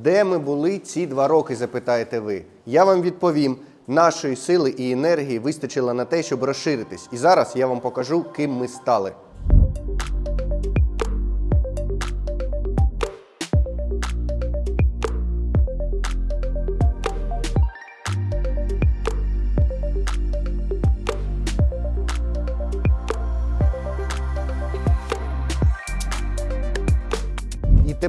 Де ми були ці два роки, запитаєте ви? Я вам відповім: нашої сили і енергії вистачило на те, щоб розширитись. І зараз я вам покажу, ким ми стали.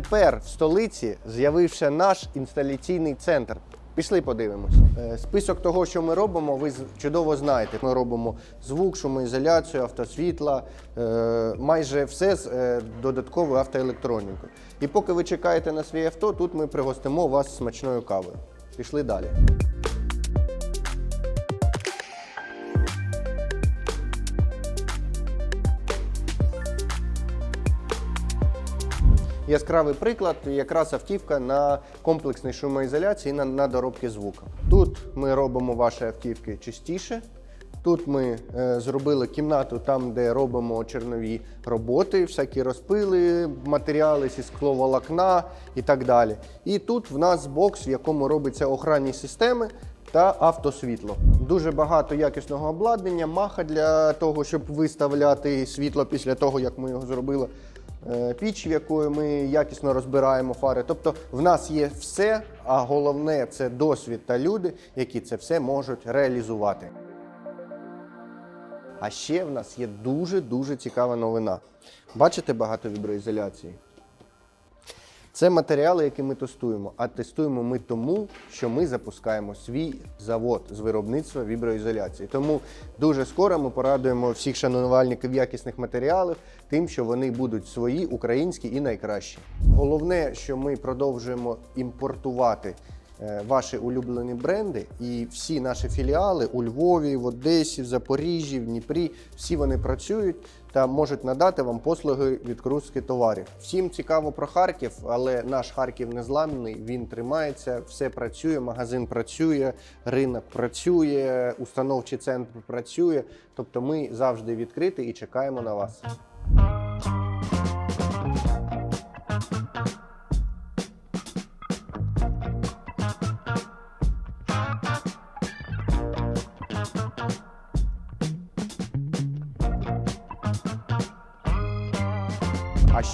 Тепер в столиці з'явився наш інсталяційний центр. Пішли подивимось. Е, Список того, що ми робимо, ви чудово знаєте. Ми робимо звук, шумоізоляцію, автосвітла, е, майже все з е, додатковою автоелектронікою. І поки ви чекаєте на своє авто, тут ми пригостимо вас смачною кавою. Пішли далі. Яскравий приклад, якраз автівка на комплексній шумоізоляції на, на доробки звука. Тут ми робимо ваші автівки чистіше. Тут ми е, зробили кімнату там, де робимо чернові роботи, всякі розпили, матеріали зі скловолокна і так далі. І тут в нас бокс, в якому робиться охранні системи та автосвітло. Дуже багато якісного обладнання, маха для того, щоб виставляти світло після того, як ми його зробили піч, в якої ми якісно розбираємо фари. Тобто в нас є все, а головне це досвід та люди, які це все можуть реалізувати. А ще в нас є дуже-дуже цікава новина. Бачите багато віброізоляції? Це матеріали, які ми тестуємо. А тестуємо ми тому, що ми запускаємо свій завод з виробництва віброізоляції. Тому дуже скоро ми порадуємо всіх шанувальників якісних матеріалів тим, що вони будуть свої, українські і найкращі. Головне, що ми продовжуємо імпортувати е, ваші улюблені бренди, і всі наші філіали у Львові, в Одесі, в Запоріжжі, в Дніпрі, всі вони працюють та можуть надати вам послуги відкрутки товарів. Всім цікаво про Харків, але наш Харків незламний, він тримається, все працює, магазин працює, ринок працює, установчий центр працює. Тобто ми завжди відкриті і чекаємо на вас.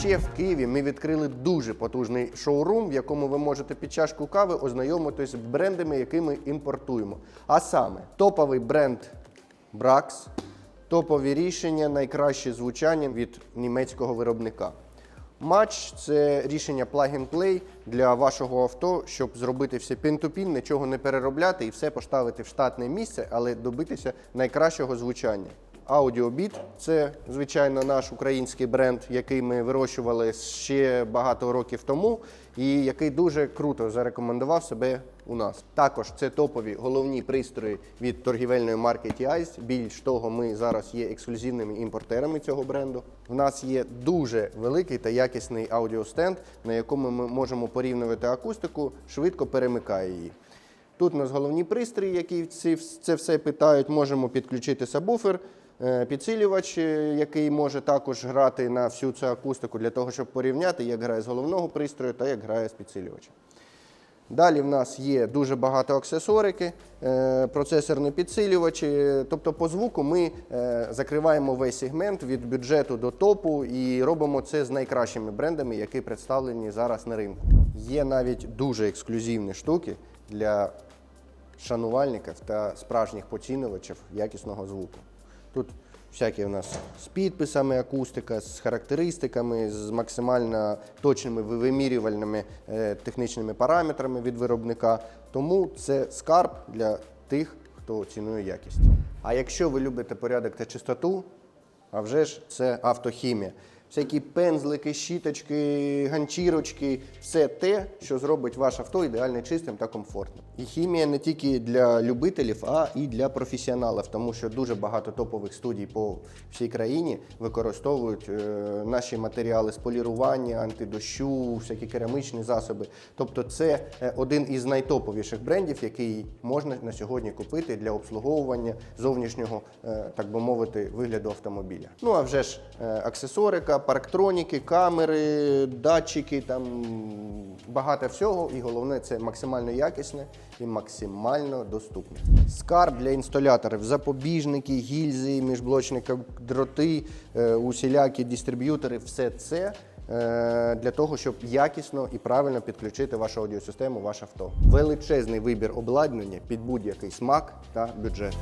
Ще в Києві ми відкрили дуже потужний шоурум, в якому ви можете під чашку кави ознайомитись з брендами, які ми імпортуємо. А саме топовий бренд Brax, топові рішення, найкраще звучання від німецького виробника. Матч це рішення plug-and-play для вашого авто, щоб зробити все пін-ту-пін, нічого не переробляти і все поставити в штатне місце, але добитися найкращого звучання. Audiobeat – це звичайно наш український бренд, який ми вирощували ще багато років тому, і який дуже круто зарекомендував себе у нас. Також це топові головні пристрої від торгівельної марки TICE. Більш того, ми зараз є ексклюзивними імпортерами цього бренду. В нас є дуже великий та якісний аудіостенд, на якому ми можемо порівнювати акустику, швидко перемикає її. Тут у нас головні пристрої, які це все питають. Можемо підключити сабвуфер, підсилювач, е, який може також грати на всю цю акустику для того, щоб порівняти, як грає з головного пристрою та як грає з підсилювача. Далі в нас є дуже багато аксесорики, е, процесорні підсилювачі. Тобто по звуку ми е, закриваємо весь сегмент від бюджету до топу і робимо це з найкращими брендами, які представлені зараз на ринку. Є навіть дуже ексклюзивні штуки для шанувальників та справжніх поцінювачів якісного звуку. Тут всякі у нас з підписами акустика, з характеристиками, з максимально точними вимірювальними е, технічними параметрами від виробника. Тому це скарб для тих, хто цінує якість. А якщо ви любите порядок та чистоту, а вже ж це автохімія. Всякі пензлики, щіточки, ганчірочки все те, що зробить ваше авто ідеально чистим та комфортним. І хімія не тільки для любителів, а і для професіоналів, тому що дуже багато топових студій по всій країні використовують е, наші матеріали з полірування, антидощу, всякі керамічні засоби. Тобто, це е, один із найтоповіших брендів, який можна на сьогодні купити для обслуговування зовнішнього, е, так би мовити, вигляду автомобіля. Ну а вже ж аксесорика, парктроніки, камери, датчики, там багато всього. І головне, це максимально якісне і максимально доступне. Скарб для інсталяторів, запобіжники, гільзи, міжблочні дроти, е, усілякі дистриб'ютори, все це. е, Для того, щоб якісно і правильно підключити вашу аудіосистему, ваше авто. Величезний вибір обладнання під будь-який смак та бюджет.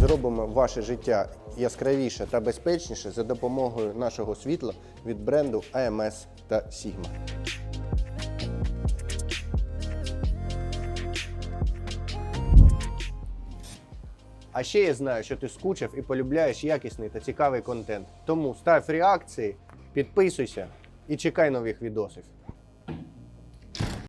Зробимо ваше життя яскравіше та безпечніше за допомогою нашого світла від бренду AMS та Sigma. А ще я знаю, що ти скучив і полюбляєш якісний та цікавий контент. Тому став реакції, підписуйся і чекай нових відосів.